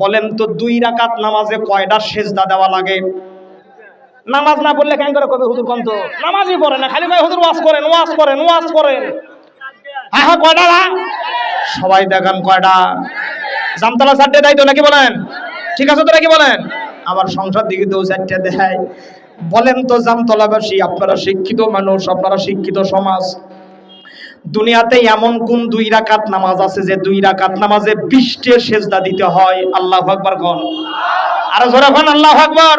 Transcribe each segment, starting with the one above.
বলেন তো দুই রাকাত নামাজে কয়টা সেজদা দেওয়া লাগে? নামাজ না পড়লে কেন করে কবে হুজুর কন্ত? নামাজই পড়ে না, খালি ভাই হুজুর ওয়াজ করেন ওয়াজ করেন ওয়াজ করেন। হ্যাঁ হ্যাঁ কয়টা না? সবাই দেখান কয়টা। জামতলা চারটে দেয় তো নাকি বলেন? ঠিক আছে তো নাকি বলেন? আমার সংসার দিকে তো চারটে দেখায় বলেন তো জামতলাবাসী আপনারা শিক্ষিত মানুষ, আপনারা শিক্ষিত সমাজ। দুনিয়াতে এমন কোন দুই রাকাত নামাজ আছে যে দুই রাকাত নামাজে বিশটে সেজদা দিতে হয়? আল্লাহ আকবার কোন? আরও জোরে কোন? আল্লাহ আকবার।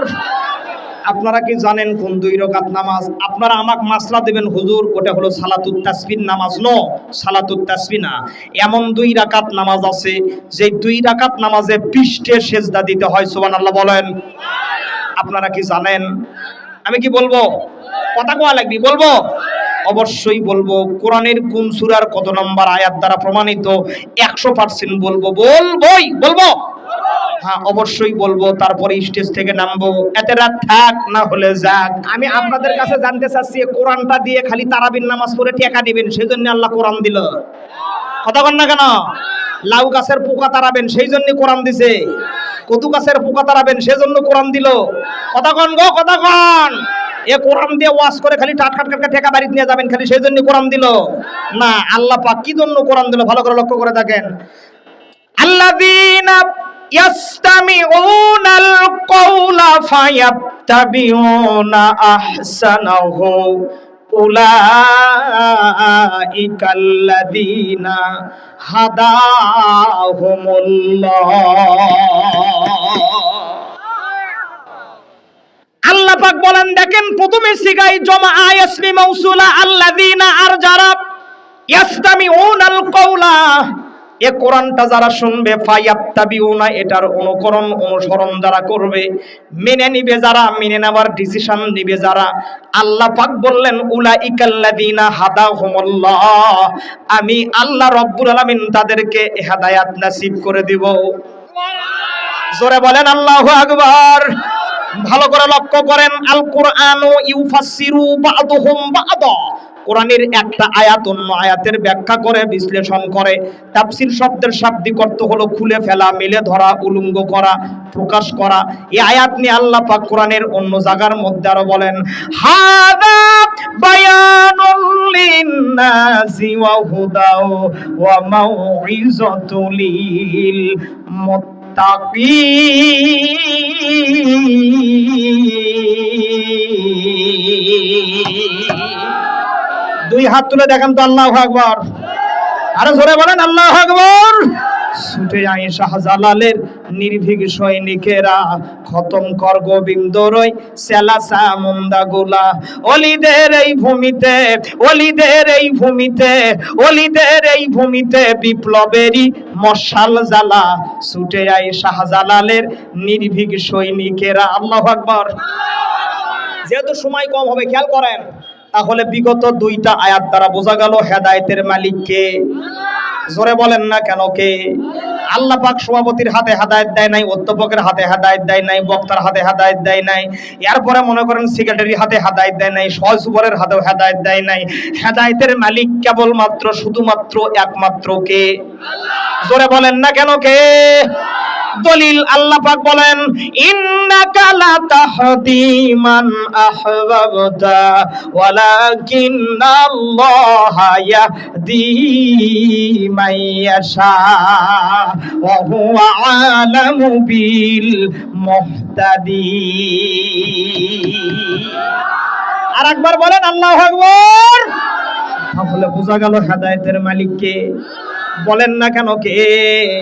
আপনারা কি জানেন কোন দুই রকাত নামাজ? আপনারা আমাকে মাসলা দেবেন, হুজুর, ওটা হলো সালাতুত তাসবিহ নামাজ। নো, সালাতুত তাসবিহ না। এমন দুই রাকাত নামাজ আছে যে দুই রাকাত নামাজে বিশটে সেজদা দিতে হয়, সুবহানাল্লাহ বলেন। আপনারা কি জানেন? আমি কি বলব? কথা কোয়া লাগবি, বলব? অবশ্যই বলব, কোরআনের কোন সূরার কত নম্বর আয়াত দ্বারা প্রমাণিত? একশো পার্সেন্ট বলব, বলবই, বলব? হ্যাঁ অবশ্যই বলব, তারপরে স্টেজ থেকে নামবো। এতে রাত থাক, না হলে যাক। আমি আপনাদের কাছে জানতে চাচ্ছি কোরআনটা দিয়ে খালি তারাবির নামাজ পড়ে টেকা দিবেন সেই জন্য আল্লাহ কোরআন দিল। কথা কন না কেন? লাউ গাছের পোকা তাড়াবেন সেই জন্য কোরআন দিছে। কদু গাছের পোকা তাড়াবেন সেজন্য কোরআন দিল। কথা কন গো, কথা কন। এ কোরআন দিয়ে ওয়াজ করে খালি টাট কাট কাট ঠেকা বাড়িতে নিয়ে যাবেন খালি সেই জন্য কোরআন দিল না আল্লাহ পাক কি জন্য কোরআন দিল ভালো করে লক্ষ্য করে দেখেন الذين يستمعون القول فيتبعون أحسنه أولئك الذين هداهم الله আল্লাহ পাক বলেন, দেখেন প্রথমে সিগাই জমা আয়াসমি মাউসুলা আল্লাযিনা আর যারা ইয়াস্তামিউনাল কওলা এ কোরআনটা যারা শুনবে, ফায়াত্তাবিউনা, এটার অনুকরণ, অনুসরণ যারা করবে, মেনে নিবে যারা, মেনে নেওয়ার ডিসিশন নিবে যারা। আল্লাহ পাক বললেন, উলাইকাল্লাযিনা হাদাহুমুল্লাহ। আমি আল্লাহ রব্বুল আলামিন তাদেরকে হেদায়াত নসিব করে দিব। জোরে বলেন, আল্লাহু আকবার। ভালো করে লক্ষ্য করেন আল কোরআন ইউফাসসিরু বাদুহুম বাদা। কোরআনের একটা আয়াত অন্য আয়াতের ব্যাখ্যা করে, বিশ্লেষণ করে। তাফসীর শব্দের শাব্দিক অর্থ হলো খুলে ফেলা, মেলে ধরা, উলঙ্গ করা, প্রকাশ করা। এই আয়াত নিয়ে আল্লাহ পাক কোরআনের অন্য জায়গার মধ্যে আরও বলেন, হাদা বায়ানুল লিন্নাসি ওয়া হুদাও ওয়া মাউইযাতুল লিল দুই হাত তুলে দেখেন তো আল্লাহ আকবর। আরও জোরে বলেন আল্লাহ আকবর। ছুটে আই শাহজালালের নির্ভীক সৈনিকেরা। খতম কর গোবিন্দ রই সেলাসা মুন্দা গোলা। অলিদের এই ভূমিতে, অলিদের এই ভূমিতে, অলিদের এই ভূমিতে বিপ্লবেরই মশাল জ্বালা। ছুটে আই শাহজালালের নির্ভীক সৈনিকেরা। আল্লাহ আকবর। যেহেতু সময় কম হবে, খেয়াল করেন, তাহলে বিগত দুইটা আয়াত দ্বারা বোঝা গেল হেদায়েতের মালিককে। জোরে বলেন না কেন কে? আল্লাহ পাক সভাপতির হাতে হাদায়ত দেয় নাই, অধ্যাপকের হাতে হাদায়ত দেয় নাই, বক্তার হাতে হাদায়ত দেয় নাই, এরপরে মনে করেন সেক্রেটারি হাতে হাদায়ত দেয় নাই সহসুবরের হাতেও হেদায়ত দেয় নাই। হেদায়তের মালিক কেবলমাত্র, শুধুমাত্র একমাত্র কে? জোরে বলেন না কেন কে? দলিল আল্লাহ পাক বলেন, ইন্নাকা লা তাহদি মান আহবাবতা, ওয়ালাকিন্নাল্লাহা ইয়াহদি মান ইয়াশা, ওয়া হুয়া আলামু বিল মুহতাদিন। আর একবার বলেন, আল্লাহু আকবার! তাহলে বোঝা গেল হেদায়েতের মালিককে। বলেন না কেন কে?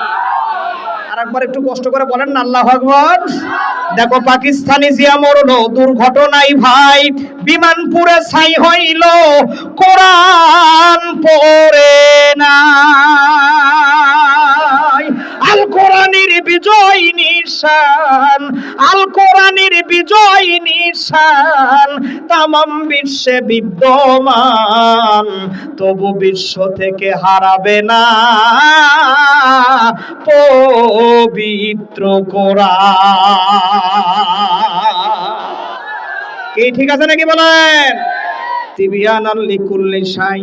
আরেকবার একটু কষ্ট করে বলেন আল্লাহ আকবার। দেখো, পাকিস্তানি জিয়া মরলো, দুর্ঘটনায় ভাই বিমান পুরে ছাই হইল, কোরআন পড়ে না আল বিজয় নিশান আল কোরআনের বিজয় নিশান শান তামাম বিশ্বে বিদ্যমান, তবু বিশ্ব থেকে হারাবে না। পবিত্র কোরআন। কি ঠিক আছে নাকি বলেন? তিবিয়ান লিকুল্লি সাই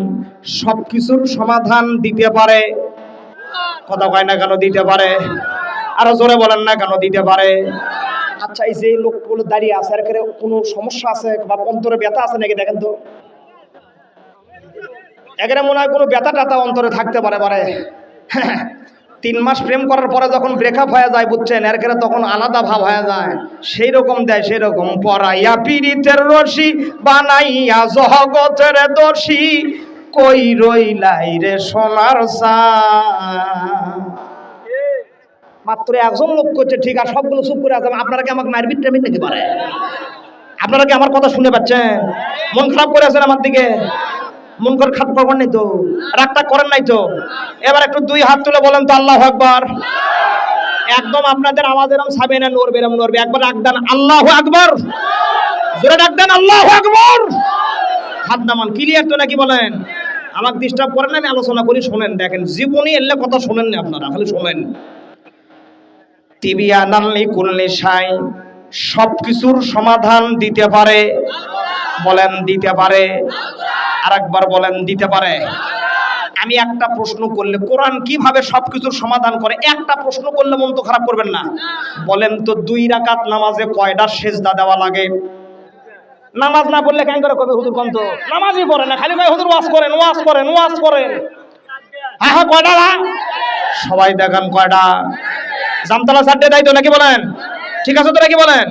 সবকিছুর সমাধান দিতে পারে। কথা কয় না কেন দিতে পারে? আরও জোরে বলেন না কেন দিতে পারে? আচ্ছা এই যে লোকগুলো দাঁড়িয়ে আছে করে কোনো সমস্যা আছে বা অন্তরে ব্যথা আছে নাকি দেখেন তো? এখানে মনে হয় কোনো ব্যথা টাথা অন্তরে থাকতে পারে পারে। তিন মাস প্রেম করার পরে যখন ব্রেকআপ হয়ে যায়, বুঝছেন? এর করে তখন আলাদা ভাব হয়ে যায়। সেই রকম দেয় সেই রকম পরাইয়া পীড়িতের রশি, বানাইয়া জগতের দোষী কই রইলাই রে সোনার সা মাত্র একজন লোক করছে ঠিক আর সবগুলো চুপ করে আছে, আপনারা কি আমাকে মারপিট টারপিট নাকি পারে আপনারা কি আমার কথা শুনে পাচ্ছেন? মন খারাপ করে আছেন আমার দিকে? করে খারাপ করবেন নাই তো? রাগটা করেন নাই তো? এবার একটু দুই হাত তুলে বলেন তো আল্লাহ আকবার। একদম আপনাদের আওয়াজ এরম সাবে না, নড়বে এরম নড়বে। একবার ডাক দেন, আল্লাহ আকবার। জোরে দেন, আল্লাহ আকবার। হাত নামান ক্লিয়ার তো নাকি বলেন? আমাকে ডিস্টার্ব করেন আমি আলোচনা করি, শোনেন, দেখেন। জীবনী এলে কথা শোনেন না আপনারা, খালি শোনেন। তিবিয়ানাল্লি কুল্লি সাই সব কিছুর সমাধান দিতে পারে, বলেন দিতে পারে। আরেকবার বলেন, দিতে পারে। আমি একটা প্রশ্ন করলে, কোরআন কীভাবে সবকিছুর সমাধান করে? একটা প্রশ্ন করলে মন তো খারাপ করবেন না। বলেন তো, দুই রাকাত নামাজে কয়টা সেজদা দেওয়া লাগে? নামাজ না পড়লে কেন করে কবে হুজুর কন্ত? নামাজই পড়ে না, খালি ভাই হুজুর ওয়াজ করেন ওয়াজ করেন ওয়াজ করেন। হ্যাঁ হ্যাঁ কয়টা? সবাই দেখান কয়টা। জামতলা চারটে দেয় তো নাকি বলেন? ঠিক আছে তো নাকি বলেন?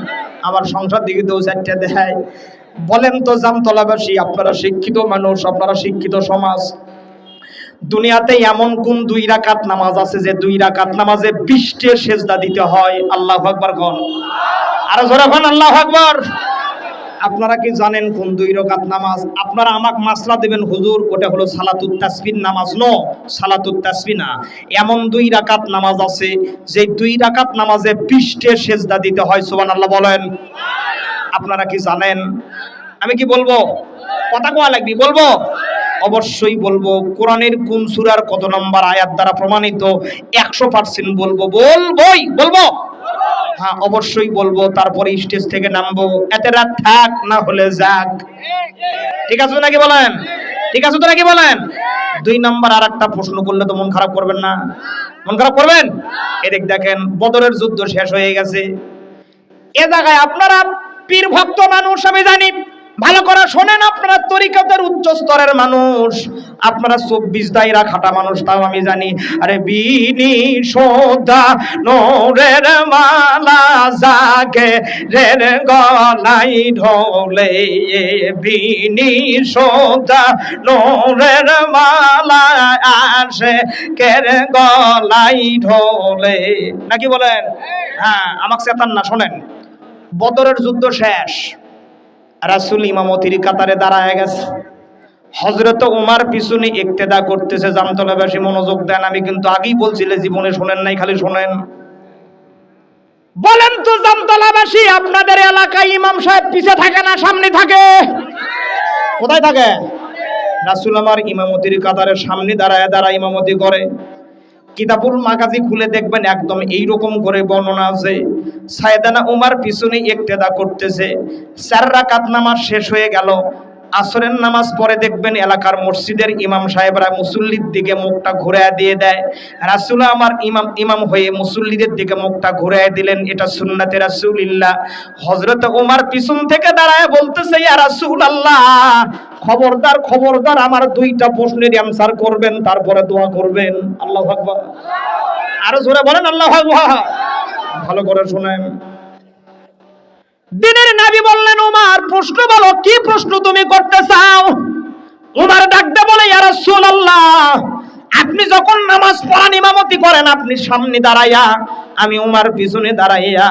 আমার সংসার দিকে দু চারটে দেয় বলেন তো জামতলাবাসী, আপনারা শিক্ষিত মানুষ, আপনারা শিক্ষিত সমাজ। দুনিয়াতে এমন কোন দুই রাকাত নামাজ আছে যে দুই রাকাত নামাজে বিশটে সেজদা দিতে হয়? আল্লাহ আকবার কোন? আরও জোরে কোন আল্লাহ আকবার? আপনারা কি জানেন কোন দুই রকাত নামাজ? আপনারা আমাকে মাসলা দেবেন, হুজুর, ওটা হলো সালাতুত তাসবিন নামাজ। নো, সালাতুত তাসবিনা এমন দুই রাকাত নামাজ আছে যে দুই রাকাত নামাজে বিশটে সেজদা দিতে হয়, সুবহানাল্লাহ বলেন। আপনারা কি জানেন? আমি কি বলব? কথা কোয়া লাগবি, বলব? অবশ্যই বলব, কোরআনের কোন সূরার কত নম্বর আয়াত দ্বারা প্রমাণিত? একশো পার্সেন্ট বলব, বলবোই, বলব? হ্যাঁ অবশ্যই বলব, তারপরে স্টেজ থেকে নামবো। এতে রাত থাক, না হলে যাক। ঠিক আছে নাকি বলেন? ঠিক আছে তো নাকি বলেন? দুই নম্বর আর একটা প্রশ্ন করলে তো মন খারাপ করবেন না। মন খারাপ করবেন? এদিক দেখেন, বদরের যুদ্ধ শেষ হয়ে গেছে। এ জায়গায় আপনারা পীর ভক্ত মানুষ, আমি জানি। ভালো করে শোনেন আপনারা তরিকতের উচ্চ স্তরের মানুষ। আপনারা চব্বিশ দায়রা খাটা মানুষ, তাও আমি জানি। আরে বিনি সোদা নোরের মালা জাগে, রের গলাই ঢোলে বিনি সোদা নোরের মালা আসে, কের গলাই ঢোলে। নাকি বলেন? হ্যাঁ আমাকে চেতান না, শোনেন। বদরের যুদ্ধ শেষ। রাসুল ইমামতির কাতারে দাঁড়ায় গেছে। হজরত উমার পিছনে ইক্তেদা করতেছে জামতলাবাসী মনোযোগ দেন। আমি কিন্তু আগেই বলছিলে, জীবনে শোনেন নাই, খালি শোনেন। বলেন তো জামতলাবাসী আপনাদের এলাকায় ইমাম সাহেব পিছে থাকে না, সামনে থাকে? কোথায় থাকে? রাসুল আমার ইমামতির কাতারের সামনে দাঁড়ায় দাঁড়ায় ইমামতি করে। কিতাবুল মাগাজি খুলে দেখবেন একদম এই রকম করে বর্ণনা আছে। সায়দানা উমার পিছনে একটেদা করতেছে। চার রাকাত নামাজ শেষ হয়ে গেল। আসরের নামাজ পরে দেখবেন এলাকার মসজিদের ইমাম সাহেবরা মুসল্লির দিকে মুখটা ঘুরায় দিয়ে দেয়। রাসুল আমার ইমাম ইমাম হয়ে মুসল্লিদের দিকে মুখটা ঘুরায় দিলেন, এটা সুন্নাতে রাসুলিল্লাহ। হজরত উমার পিছন থেকে দাঁড়ায় বলতেছে, ইয়া রাসূল আল্লাহ খবরদার খবরদার, আমার দুইটা প্রশ্নের অ্যান্সার করবেন, তারপরে দোয়া করবেন। আল্লাহ আকবার। আরও জোরে বলেন, আল্লাহ ভালো করে শুনেন। দিনের নাবি বললেন, উমার, প্রশ্ন বলো, কি প্রশ্ন তুমি করতে চাও? উমার ডাকতে বলে, ইয়া রাসূলুল্লাহ, আপনি যখন নামাজ পড়ান, ইমামতি করেন, আপনি সামনে দাঁড়াইয়া আমি উমার পিছনে দাঁড়াইয়া,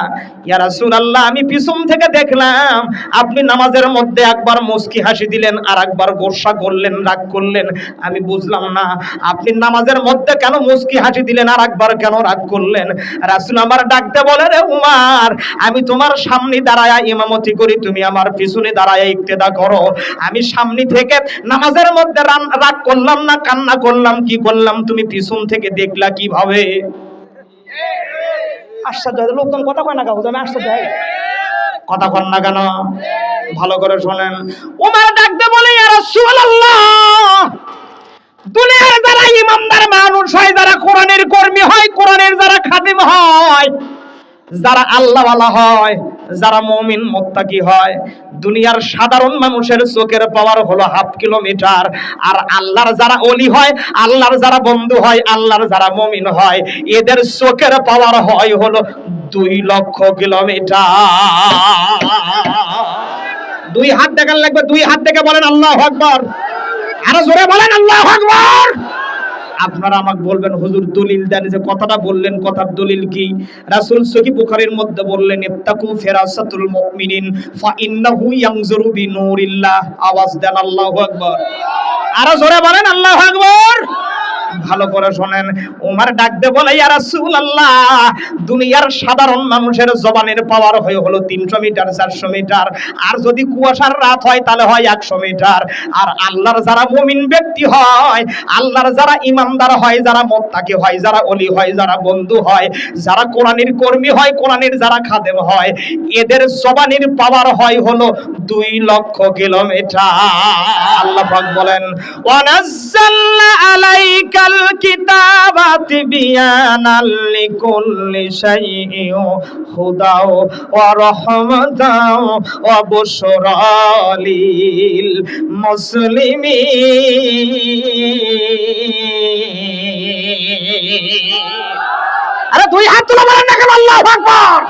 ইয়া রাসূলুল্লাহ, আমি পিছন থেকে দেখলাম আপনি নামাজের মধ্যে একবার মুস্কি হাসি দিলেন আর একবার গোসা করলেন, রাগ করলেন। আমি বুঝলাম না, আপনি নামাজের মধ্যে কেন মুস্কি হাসি দিলেন আর একবার কেন রাগ করলেন? রাসূল আমার ডাকতে বলে, রে উমার, আমি তোমার সামনে দাঁড়ায়া ইমামতি করি, তুমি আমার পিছনে দাঁড়ায়া ইক্তেদা করো। আমি সামনে থেকে নামাজের মধ্যে রাগ করলাম না, কান্না করলাম, কি করলাম, তুমি পিছন থেকে দেখলা কীভাবে? আশ্চর্য হয়, লোকজন কথা কয় না কাউ আমি আশ্চর্য হয়। কথা কন না কেন? ভালো করে শোনেন। উমার ডাকতে বলে দুনিয়ার যারা ইমামদার মানুষ হয় যারা কোরআনের কর্মী হয় কোরআনের যারা খাদিম হয় যারা আল্লাহওয়ালা হয় যারা মমিন মোত্তাকি হয় দুনিয়ার সাধারণ মানুষের চোখের পাওয়ার হলো হাফ কিলোমিটার। আর আল্লাহর যারা অলি হয়, আল্লাহর যারা বন্ধু হয়, আল্লাহর যারা মমিন হয়, এদের চোখের পাওয়ার হয় হলো দুই লক্ষ কিলোমিটার। দুই হাত দেখার লাগবে, দুই হাত থেকে বলেন আল্লাহ আকবার। আরও জোরে বলেন আল্লাহ আকবার। আপনারা আমাকে বলবেন, হুজুর দলিল দেন যে কথাটা বললেন, কথার দলিল কি? রাসূল সহি বুখারীর মধ্যে বললেন ইত্তাকু ফিরাসাতুল মুমিনিন ফা ইন্নাহু ইয়ানজুরু বিনুরিল্লাহ। আওয়াজ দেন, আল্লাহু আকবার। আরও জোরে বলেন, আল্লাহু আকবার। ভালো করে শোনেন। উমার ডাকতে বলে, ইয়া রাসূলুল্লাহ, দুনিয়ার সাধারণ মানুষের জবানের পাওয়ার হয়ে হলো 300 মিটার 400 মিটার। আর যদি কুয়াশার রাত হয়, তাহলে হয় 100 মিটার। আর আল্লাহর যারা মুমিন ব্যক্তি হয়, আল্লাহর যারা ইমানদার হয়, যারা মুত্তাকি হয়, যারা ওলি হয়, যারা বন্ধু হয়, যারা কোরআনের কর্মী হয়, কোরআনের যারা খাদেম হয়, এদের জবানের পাওয়ার হয় হলো 2 লক্ষ কিলোমিটার। আল্লাহ পাক বলেন ওয়ানাজ্জালনা আলাইকাল কিতাবা তিবিয়ানাল লিকুল্লি শাইইন হুদাও ওয়া রাহমাতাও ওয়া বুশরা লিল মুসলিমিন। আরে দুই হাত তুলে বলেন না কেন? আল্লাহু আকবার।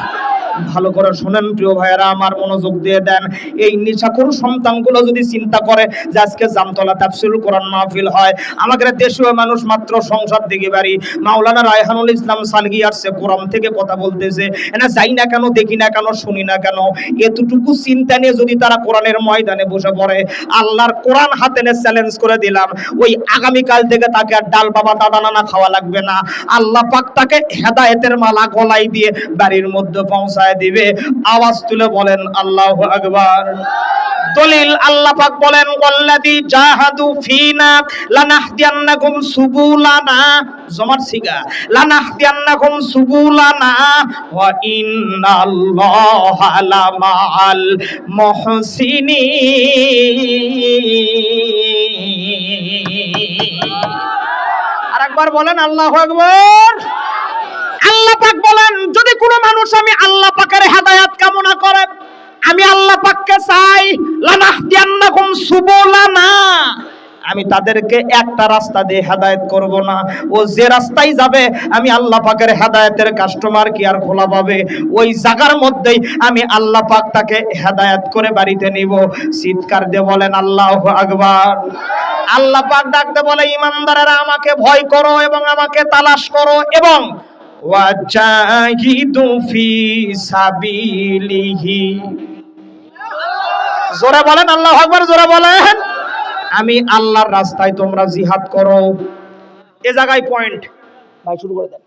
ভালো করে শোনেন প্রিয় ভাইয়েরা, আমার মনোযোগ দিয়ে দেন। এই নিশাখোর সন্তানগুলো যদি চিন্তা করে যে আজকে জামতলা তাফসিল কোরআন মাহফিল হয়, আমাদের দেশীয় মানুষ মাত্র সংসার দিকে বাড়ি। মাওলানা রায়হানুল ইসলাম সালগি আসছে, কোরআন থেকে কথা বলতেছে। এনা যাই না কেন, দেখি না কেন, শুনি না কেন, এতটুকু চিন্তা নিয়ে যদি তারা কোরআনের ময়দানে বসে পড়ে, আল্লাহর কোরআন হাতে নিয়ে চ্যালেঞ্জ করে দিলাম, ওই আগামীকাল থেকে তাকে আর ডাল বাবা, দাদা, নানা খাওয়া লাগবে না। আল্লাহ পাক তাকে হেদায়েতের মালা গলায় দিয়ে বাড়ির মধ্যে পৌঁছায় দিবে। আওয়াজ তুলে বলেন, আল্লাহু আকবার। দলিল আল্লাহ পাক বলেন, ওয়াল্লাযী জাহাদু ফিনা লানাহদিয়ান্নাকুম সুবুলানা। জমার সিগা, লানাহদিয়ান্নাকুম সুবুলানা ওয়া ইন্নাল্লাহা লামাআল মুহসিনিন। আরেকবার বলেন, আল্লাহু আকবার। আল্লাহ পাক বলেন, যদি কোনো মানুষ আমি আল্লাহ হেদায়াত কামনা করে আমি আল্লাহ পাককে চাই, লানাহদিয়ান্নাকুম সুবুলানা। আমি তাদেরকে একটা রাস্তা দিয়ে হেদায়েত করব না। ও যে রাস্তায় যাবে, আমি আল্লাহ পাকের হেদায়েতের কাস্টমার কি আর খোলা পাবে। ওই জায়গার মধ্যেই আমি আল্লাহ পাক তাকে হেদায়েত করে বাড়িতে নিব। চিৎকার দিয়ে বলেন, আল্লাহ আকবার। আল্লাহ পাক ডাকতে বলে, ইমানদারেরা আমাকে ভয় করো এবং আমাকে তালাশ করো এবং ওয়াজাহিদু ফি সাবিলিহি। জোরে বলেন, আল্লাহ আকবার, জোরে বলেন। আমি আল্লাহর রাস্তায় তোমরা জিহাদ করো। এ জায়গায় পয়েন্ট ভাই, শুরু করে দেন।